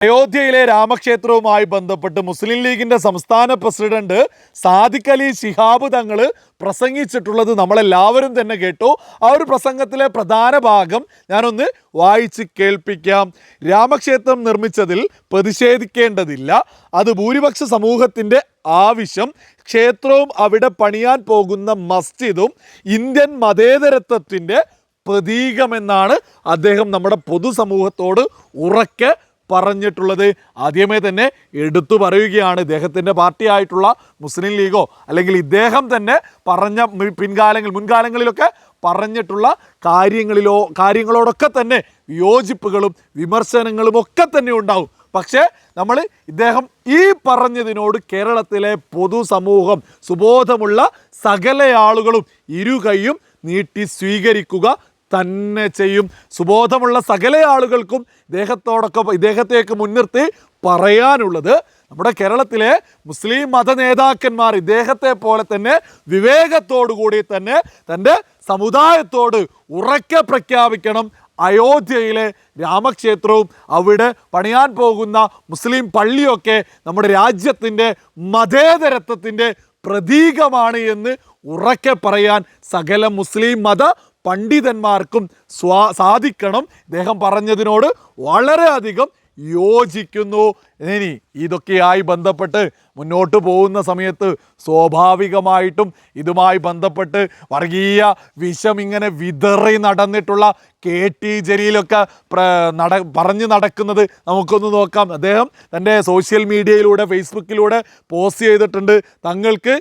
അയോധ്യയിലെ രാമക്ഷേത്രവുമായി ബന്ധപ്പെട്ട് മുസ്ലിം ലീഗിന്റെ സംസ്ഥാന പ്രസിഡന്റ് സാദിഖ് അലി ശിഹാബ് തങ്ങൾ പ്രസംഗിച്ചിട്ടുള്ളത് നമ്മളെല്ലാവരും തന്നെ കേട്ടു. ആ ഒരു പ്രസംഗത്തിലെ പ്രധാന ഭാഗം ഞാനൊന്ന് വായിച്ച് കേൾപ്പിക്കാം. രാമക്ഷേത്രം നിർമ്മിച്ചതിൽ പ്രതിഷേധിക്കേണ്ടതില്ല. അത് ഭൂരിപക്ഷ സമൂഹത്തിന്റെ ആവശ്യം. ക്ഷേത്രവും അവിടെ പണിയാൻ പോകുന്ന മസ്ജിദും ഇന്ത്യൻ മതേതരത്വത്തിന്റെ പ്രതീകമെന്നാണ് അദ്ദേഹം നമ്മുടെ പൊതുസമൂഹത്തോട് ഉറക്കെ പറഞ്ഞിട്ടുള്ളത്. ആദ്യമേ തന്നെ എടുത്തു പറയുകയാണ്. ഇദ്ദേഹത്തിന്റെ പാർട്ടിയായിട്ടുള്ള മുസ്ലിം ലീഗോ അല്ലെങ്കിൽ ഇദ്ദേഹം തന്നെ പറഞ്ഞ പിൻകാലങ്ങൾ മുൻകാലങ്ങളിലൊക്കെ പറഞ്ഞിട്ടുള്ള കാര്യങ്ങളിലോ കാര്യങ്ങളോടൊക്കെ തന്നെ യോജിപ്പുകളും വിമർശനങ്ങളും ഒക്കെ തന്നെ ഉണ്ടാവും. പക്ഷേ നമ്മൾ ഇദ്ദേഹം ഈ പറഞ്ഞതിനോട് കേരളത്തിലെ പൊതുസമൂഹം സുബോധമുള്ള സകല ആളുകളും ഇരു കൈയും നീട്ടി സ്വീകരിക്കുക തന്നെ ചെയ്യും. സുബോധമുള്ള സകല ആളുകൾക്കും ഇദ്ദേഹത്തോടൊക്കെ ഇദ്ദേഹത്തെയൊക്കെ മുൻനിർത്തി പറയാനുള്ളത് നമ്മുടെ കേരളത്തിലെ മുസ്ലിം മത നേതാക്കന്മാർ ഇദ്ദേഹത്തെ പോലെ തന്നെ വിവേകത്തോടുകൂടി തന്നെ തന്റെ സമുദായത്തോട് ഉറക്കെ പ്രഖ്യാപിക്കണം. അയോധ്യയിലെ രാമക്ഷേത്രവും അവിടെ പണിയാൻ പോകുന്ന മുസ്ലിം പള്ളിയൊക്കെ നമ്മുടെ രാജ്യത്തിന്റെ മതേതരത്വത്തിന്റെ പ്രതീകമാണ് എന്ന് ഉറക്കെ പറയാൻ സകല മുസ്ലിം മത പണ്ഡിതന്മാർക്കും സ്വാ സാധിക്കണം. ഇദ്ദേഹം പറഞ്ഞതിനോട് വളരെയധികം യോജിക്കുന്നു. ഇനി ഇതൊക്കെയായി ബന്ധപ്പെട്ട് മുന്നോട്ട് പോകുന്ന സമയത്ത് സ്വാഭാവികമായിട്ടും ഇതുമായി ബന്ധപ്പെട്ട് വർഗീയ വിഷം ഇങ്ങനെ വിതറി നടന്നിട്ടുള്ള കെ ടി ജലീലൊക്കെ നട പറഞ്ഞു നടക്കുന്നത് നമുക്കൊന്ന് നോക്കാം. അദ്ദേഹം തന്റെ സോഷ്യൽ മീഡിയയിലൂടെ ഫേസ്ബുക്കിലൂടെ പോസ്റ്റ് ചെയ്തിട്ടുണ്ട്. തങ്ങൾക്ക്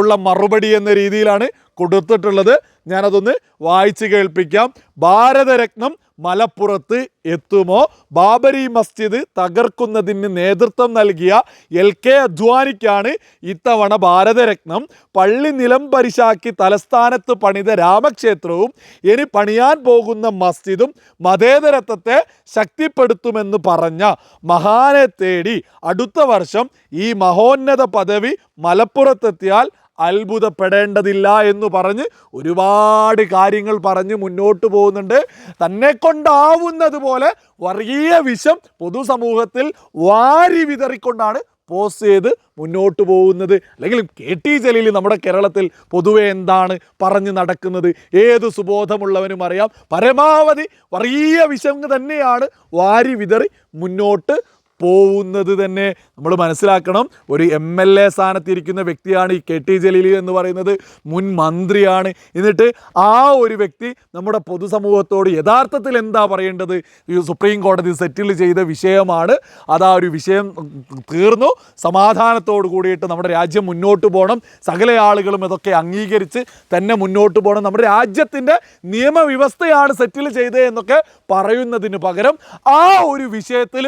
ഉള്ള മറുപടി എന്ന രീതിയിലാണ് കൊടുത്തിട്ടുള്ളത്. ഞാനതൊന്ന് വായിച്ച് കേൾപ്പിക്കാം. ഭാരതരത്നം മലപ്പുറത്ത് എത്തുമോ? ബാബരി മസ്ജിദ് തകർക്കുന്നതിന് നേതൃത്വം നൽകിയ എൽ കെ അദ്വാനിക്കാണ് ഇത്തവണ ഭാരതരത്നം. പള്ളി നിലം പരിശാക്കി തലസ്ഥാനത്ത് പണിത രാമക്ഷേത്രവും ഇനി പണിയാൻ പോകുന്ന മസ്ജിദും മതേതരത്വത്തെ ശക്തിപ്പെടുത്തുമെന്ന് പറഞ്ഞ മഹാനെ തേടി അടുത്ത വർഷം ഈ മഹോന്നത പദവി മലപ്പുറത്തെത്തിയാൽ അത്ഭുതപ്പെടേണ്ടതില്ല എന്ന് പറഞ്ഞ് ഒരുപാട് കാര്യങ്ങൾ പറഞ്ഞ് മുന്നോട്ട് പോകുന്നുണ്ട്. തന്നെ കൊണ്ടാവുന്നത് പോലെ വർഗീയ വിഷം പൊതുസമൂഹത്തിൽ വാരി വിതറിക്കൊണ്ടാണ് പോസ്റ്റ് ചെയ്ത് മുന്നോട്ട് പോകുന്നത്. അല്ലെങ്കിൽ കെ ടി ജലീൽ നമ്മുടെ കേരളത്തിൽ പൊതുവെ എന്താണ് പറഞ്ഞു നടക്കുന്നത്? ഏത് സുബോധമുള്ളവനും അറിയാം. പരമാവധി വർഗീയ വിഷം തന്നെയാണ് വാരി വിതറി മുന്നോട്ട് പോകുന്നത് തന്നെ നമ്മൾ മനസ്സിലാക്കണം. ഒരു എം എൽ എ സ്ഥാനത്തിരിക്കുന്ന വ്യക്തിയാണ് ഈ കെ ടി ജലീൽ എന്ന് പറയുന്നത്. മുൻ മന്ത്രിയാണ്. എന്നിട്ട് ആ ഒരു വ്യക്തി നമ്മുടെ പൊതുസമൂഹത്തോട് യഥാർത്ഥത്തിൽ എന്താ പറയേണ്ടത്? സുപ്രീം കോടതി സെറ്റിൽ ചെയ്ത വിഷയമാണ്. അതാ ഒരു വിഷയം തീർന്നു. സമാധാനത്തോട് കൂടിയിട്ട് നമ്മുടെ രാജ്യം മുന്നോട്ട് പോകണം. സകല ആളുകളും ഇതൊക്കെ അംഗീകരിച്ച് തന്നെ മുന്നോട്ട് പോകണം. നമ്മുടെ രാജ്യത്തിന്റെ നിയമവ്യവസ്ഥയാണ് സെറ്റിൽ ചെയ്തത് എന്നൊക്കെ പറയുന്നതിന് പകരം ആ ഒരു വിഷയത്തിൽ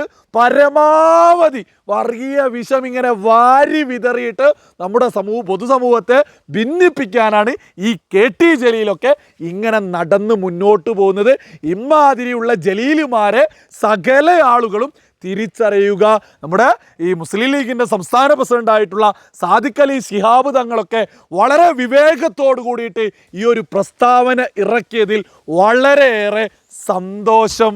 പരമാവധി വർഗീയ വിഷം ഇങ്ങനെ വാരി വിതറിയിട്ട് നമ്മുടെ സമൂഹ പൊതുസമൂഹത്തെ ഭിന്നിപ്പിക്കാനാണ് ഈ കെ ടി ജലീലൊക്കെ ഇങ്ങനെ നടന്ന് മുന്നോട്ട് പോകുന്നത്. ഇമാതിരിയുള്ള ജലീലുമാരെ സകല ആളുകളും തിരിച്ചറിയുക. നമ്മുടെ ഈ മുസ്ലിം ലീഗിന്റെ സംസ്ഥാന പ്രസിഡന്റായിട്ടുള്ള സാദിഖ് അലി ശിഹാബ് തങ്ങളൊക്കെ വളരെ വിവേകത്തോടു കൂടിയിട്ട് ഈ ഒരു പ്രസ്താവന ഇറക്കിയതിൽ വളരെയേറെ സന്തോഷം.